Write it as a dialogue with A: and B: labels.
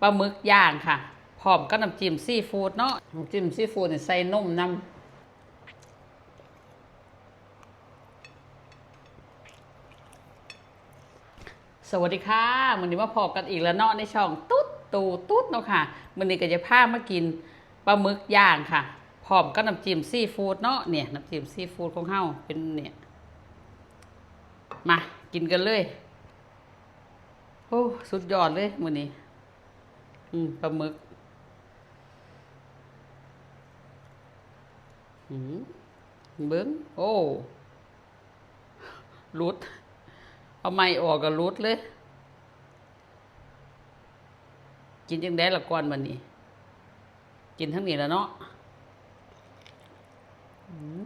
A: ปลาหมึกย่างค่ะพร้อมกับน้ำจิ้มซีฟู้ดเนาะน้ำจิ้มซีฟู้ดใส่นมน้ำสวัสดีค่ะวันนี้มาพบกันอีกแล้วเนาะในช่องตุ๊ดตูตุ๊ดเนาะค่ะวันนี้ก็จะพามากินปลาหมึกย่างค่ะพร้อมกับน้ำจิ้มซีฟู้ดเนาะเนี่ยน้ำจิ้มซีฟู้ดของเฮาเป็นเนี่ยมากินกันเลยโอ้สุดยอดเลยมื้อนี้ อืมปลาหมึกอืมเบิ้งโอ้รุด เอาไม้ออกก็รุดเลย กินจังได้ละก่อนวันนี้ กินทั้งนี้แล้วเนาะอืม